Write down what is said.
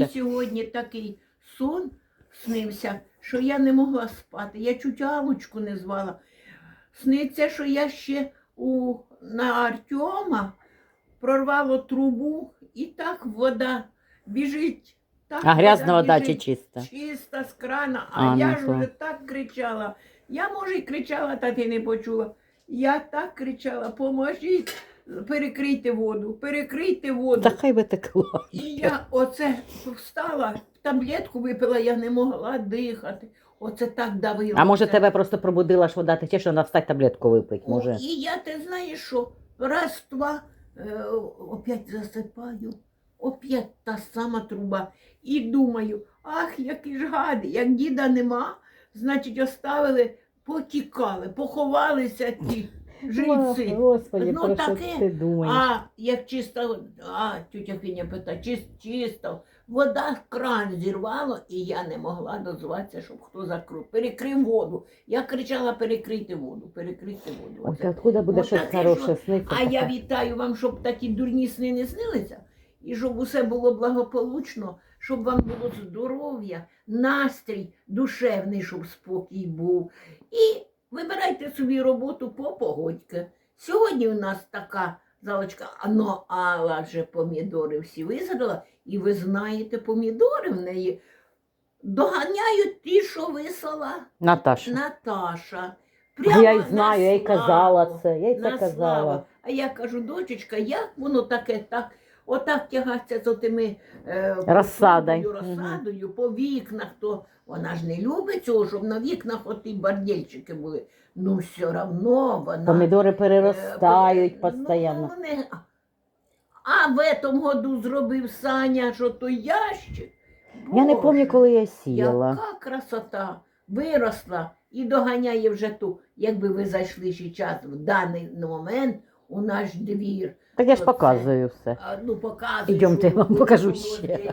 мені сьогодні такий сон снився, що я не могла спати. Я чуть Алочку не звала. Сниться, що я ще у, на Артема прорвало трубу, і так вода біжить. Так А грязна вода чи чиста? Чиста з крана, а, А, я ну ж вже так кричала. Я, може, і кричала, та ти не почула. Я так кричала, поможіть, перекрийте воду, перекрийте воду. Та хай би. І я оце встала, таблетку випила, я не могла дихати. Оце так давило. А може Це. тебе просто пробудила ж вода, тече, що вона встать таблетку випить, О, може. І я ти знаєш що? Раз, два, е, опять засипаю, опять та сама труба. І думаю, ах, які ж гади, як діда нема, значить, оставили, потікали, поховалися ті жильці. Господи, Ну, про що таке. ти думаєш? А, як чиста, а, тютя Фіня питає, чис, чисто. Вода кран зірвало, і я не могла дозватися, щоб хто закрив. Перекрив воду. Я кричала, перекрийте воду, перекрийте воду. Оце. откуда буде щось таке, хороше що- сниться? А я таке? вітаю вам, щоб такі дурні сни не снилися, і щоб усе було благополучно, щоб вам було здоров'я, настрій душевний, щоб спокій був. І вибирайте собі роботу по погодьки. Сьогодні у нас така залочка, а ну, Алла вже помідори всі висадила, і ви знаєте, помідори в неї доганяють ті, що висала Наташа. Наташа. А я й на знаю, я й славу, казала це, я й це на казала. славу. А я кажу, дочечка, як воно таке, так, отак тягаться з отими е, Розсадою. розсадою по вікнах, то вона ж не любить цього, щоб на вікнах оті бардельчики були. Ну, все одно вона. Помідори е, переростають ну, вони- А в этом году зробив Саня, що то ящик. Я не пам'ятаю, коли я сіяла. Яка красота виросла і доганяє вже ту, якби ви зайшли ще час в даний момент у наш двір. Так я ж показую все. А, Ну, показуй, Ідемте, я вам покажу ще.